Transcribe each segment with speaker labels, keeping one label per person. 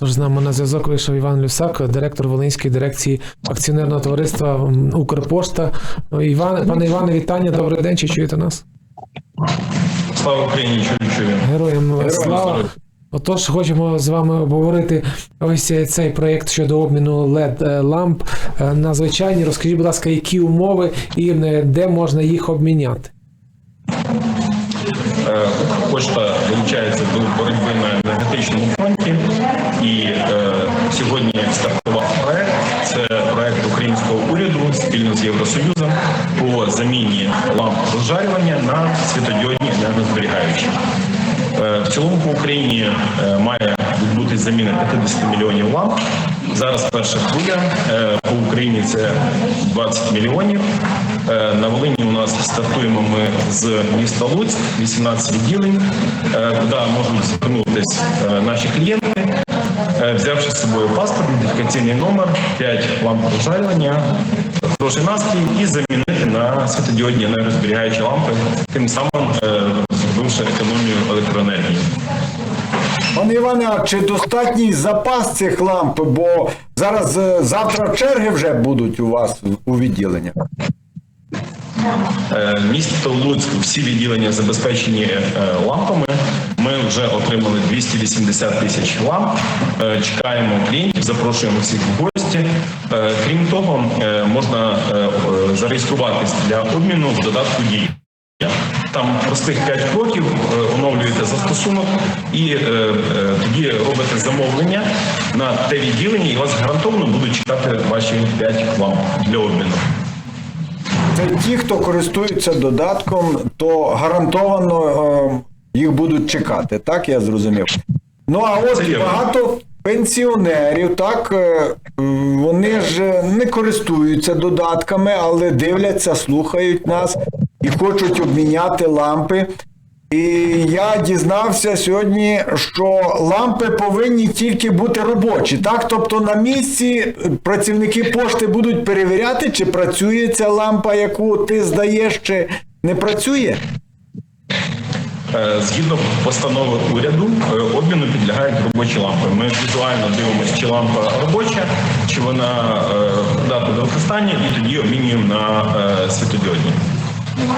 Speaker 1: Тож з нами на зв'язок вийшов Іван Люсак, директор Волинської дирекції акціонерного товариства Укрпошта. Іван, пане Іване, вітання, добрий день. Чи чуєте нас?
Speaker 2: Слава Україні, чую, чую.
Speaker 1: Героям слава.
Speaker 2: слава.
Speaker 1: Отож, хочемо з вами обговорити ось цей проєкт щодо обміну led ламп е, на звичайні. Розкажіть, будь ласка, які умови і е, де можна їх обміняти?
Speaker 2: Укрпошта долучається до боротьби на енергетичному фронті, і е, сьогодні стартував проект. Це проект українського уряду спільно з Євросоюзом по заміні ламп розжарювання на світодіодні енергозберігаючі. Е, В цілому по Україні е, має відбутись заміна 50 мільйонів ламп. Зараз перша хвиля е, по Україні це 20 мільйонів. Е, На Волині у нас стартуємо ми з міста Луцьк, 18 відділень, е, куди можуть звернутися наші клієнти, взявши з собою паспорт, ідентифікаційний номер, 5 ламп розжарювання, хороший настрій і замінити на світодіодні енергозберігаючі лампи, тим самим зробивши економію електроенергії.
Speaker 3: Пане Іване, а чи достатній запас цих ламп? Бо зараз е, завтра черги вже будуть у вас у відділеннях.
Speaker 2: Е, Місто Луцьк, всі відділення забезпечені е, лампами. Ми вже отримали 280 тисяч ламп. Чекаємо клієнтів, запрошуємо всіх в гості. Крім того, можна зареєструватись для обміну в додатку дії. Там простих 5 кроків, оновлюєте застосунок і е, е, тоді робите замовлення на те відділення, і вас гарантовано будуть чекати ваші 5 ламп для обміну.
Speaker 3: Це ті, хто користується додатком, то гарантовано е, їх будуть чекати. Так я зрозумів. Ну а
Speaker 2: Це
Speaker 3: от
Speaker 2: вірно.
Speaker 3: багато пенсіонерів, так вони ж не користуються додатками, але дивляться, слухають нас і хочуть обміняти лампи. І я дізнався сьогодні, що лампи повинні тільки бути робочі. Так, тобто на місці працівники пошти будуть перевіряти, чи працює ця лампа, яку ти здаєш, чи не працює.
Speaker 2: Е, Згідно постанови уряду, е, обміну підлягають робочі лампи. Ми візуально дивимося, чи лампа робоча, чи вона е, до використання, і тоді обмінюємо на світодіодні.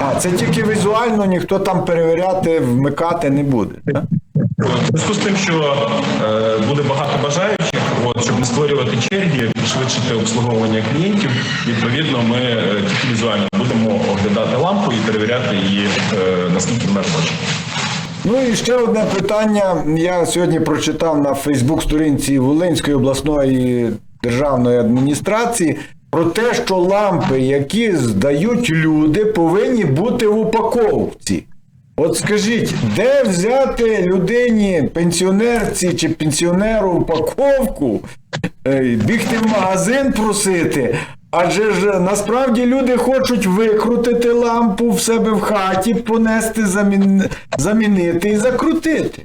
Speaker 3: А це тільки візуально, ніхто там перевіряти, вмикати не буде.
Speaker 2: В зв'язку з тим, що е, буде багато бажаючих, от, щоб не створювати черги, пришвидшити обслуговування клієнтів, відповідно, ми е, тільки візуально будемо оглядати лампу і перевіряти її, е, наскільки вона робоча.
Speaker 3: Ну і ще одне питання. Я сьогодні прочитав на Фейсбук-сторінці Волинської обласної державної адміністрації про те, що лампи, які здають люди, повинні бути в упаковці. От скажіть, де взяти людині, пенсіонерці чи пенсіонеру упаковку, е, бігти в магазин просити? Адже ж насправді люди хочуть викрутити лампу в себе в хаті, понести, замін... замінити і закрутити.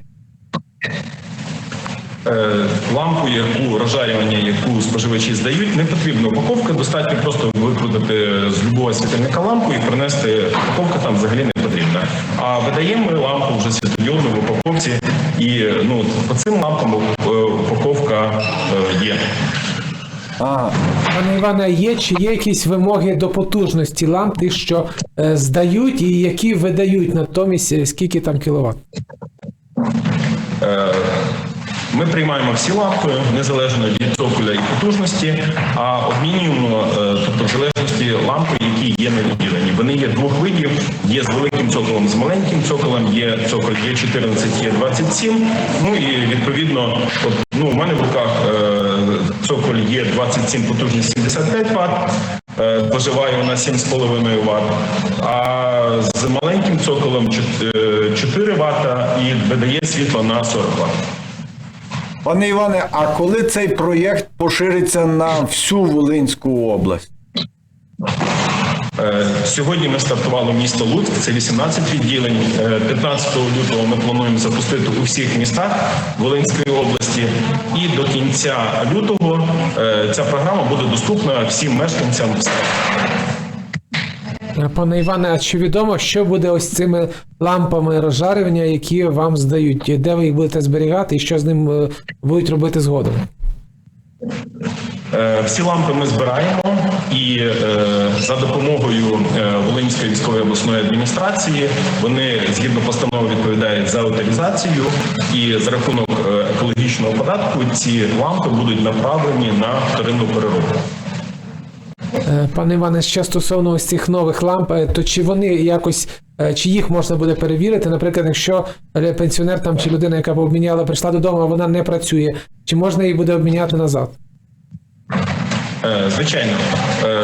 Speaker 2: Е, Лампу, яку розжарювання, яку споживачі здають, не потрібна упаковка. Достатньо просто викрутити з любого світильника лампу і принести. Упаковка там взагалі не потрібна. А видаємо ми лампу вже світодіодну в упаковці, і ну по цим лампам е, упаковка е, є.
Speaker 3: Ага.
Speaker 1: Пане Іване, є чи є якісь вимоги до потужності ламп, тих, що е, здають і які видають натомість, скільки там кіловат?
Speaker 2: Е, Ми приймаємо всі лампи незалежно від цоколя і потужності, а обмінюємо, е, тобто в залежності лампи, які є на відділенні. Вони є двох видів: є з великим цоколем, з маленьким цоколем, є цоколь є 14, є 27. Ну і відповідно, от, ну, у мене в руках е, цоколь є 27, потужність 75 Вт. е, Споживає вона 7,5 Вт, а з маленьким цоколем е, 4 Вт і видає світло на 40 Вт.
Speaker 3: Пане Іване, а коли цей проєкт пошириться на всю Волинську область?
Speaker 2: Е, Сьогодні ми стартували місто Луцьк, це 18 відділень. Е, 15 лютого ми плануємо запустити у всіх містах Волинської області. І до кінця лютого е, ця програма буде доступна всім мешканцям.
Speaker 1: Пане Іване, а чи відомо, що буде ось цими лампами розжарювання, які вам здають? Де ви їх будете зберігати і що з ним е, будуть робити згодом?
Speaker 2: Е, Всі лампи ми збираємо і е, за допомогою Волинської військової обласної адміністрації вони згідно постанови відповідають за утилізацію, і за рахунок екологічного податку ці лампи будуть направлені на вторинну переробку.
Speaker 1: Е, Пане Іване, ще стосовно ось цих нових ламп, е, то чи вони якось, е, чи їх можна буде перевірити? Наприклад, якщо пенсіонер там чи людина, яка обміняла, прийшла додому, а вона не працює, чи можна її буде обміняти назад?
Speaker 2: Звичайно, е,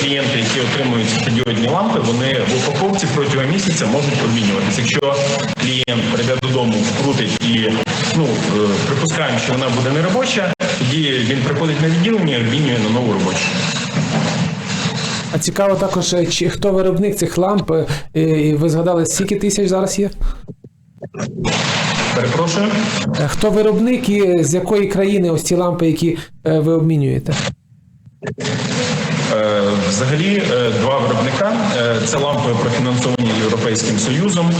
Speaker 2: клієнти, які отримують світлодіодні лампи, вони в упаковці протягом місяця можуть обмінюватися. Якщо клієнт прийде додому, вкрутить і ну припускаємо, що вона буде не робоча, тоді він приходить на відділення і обмінює на нову робочу.
Speaker 1: А цікаво також, е, чи хто виробник цих ламп, е, і ви згадали, скільки тисяч зараз є?
Speaker 2: Перепрошую.
Speaker 1: Е, Хто виробник і з якої країни ось ці лампи, які ви обмінюєте?
Speaker 2: Взагалі два виробника. Це лампи профінансовані Європейським Союзом.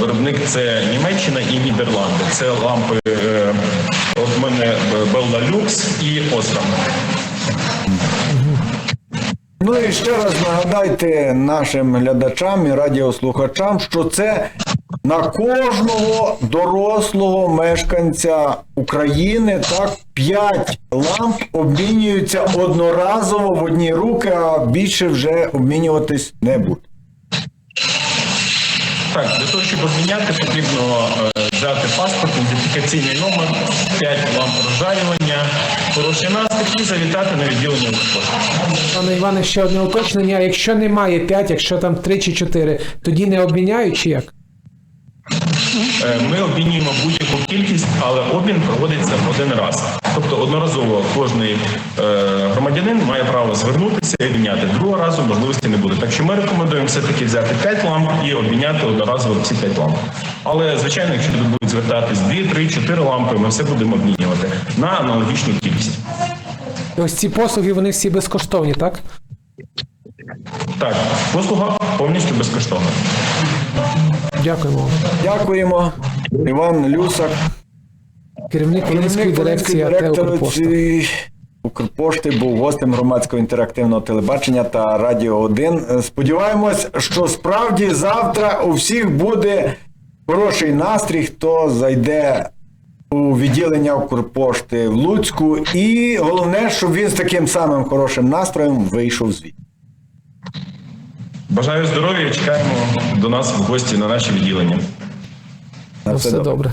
Speaker 2: Виробник це Німеччина і Нідерланди. Це лампи е, от в мене Белла Люкс і Острам.
Speaker 3: Ну і ще раз нагадайте нашим глядачам і радіослухачам, що це на кожного дорослого мешканця України так 5 ламп обмінюються одноразово в одні руки, а більше вже обмінюватись не буде.
Speaker 2: Так, для того, щоб обміняти, потрібно е, взяти паспорт, ідентифікаційний номер, 5 ламп розжарювання, хороший настрій і завітати на відділення Укрпошти.
Speaker 1: Пане Іване, ще одне уточнення. Якщо немає 5, якщо там 3 чи 4, тоді не обміняють чи як?
Speaker 2: Е, Ми обмінюємо будь-яку кількість, але обмін проводиться один раз. Тобто одноразово е, громадянин має право звернутися і обміняти. Другого разу можливості не буде. Так що ми рекомендуємо все-таки взяти 5 ламп і обміняти одноразово всі 5 ламп. Але звичайно, якщо люди будуть звертатись 2, 3, 4 лампи, ми все будемо обмінювати на аналогічну кількість.
Speaker 1: Ось ці послуги вони всі безкоштовні, так?
Speaker 2: Так, послуга повністю безкоштовна.
Speaker 1: Дякуємо.
Speaker 3: Дякуємо. Іван Люсак,
Speaker 1: Керівник Волинської дирекції
Speaker 3: директорці Укрпошти був гостем громадського інтерактивного телебачення та Радіо 1. Е, Сподіваємось, що справді завтра у всіх буде хороший настрій, хто зайде у відділення Укрпошти в Луцьку. І головне, щоб він з таким самим хорошим настроєм вийшов звідти.
Speaker 2: Бажаю здоров'я, чекаємо до нас в гості на наші відділення.
Speaker 3: На
Speaker 1: Все добре.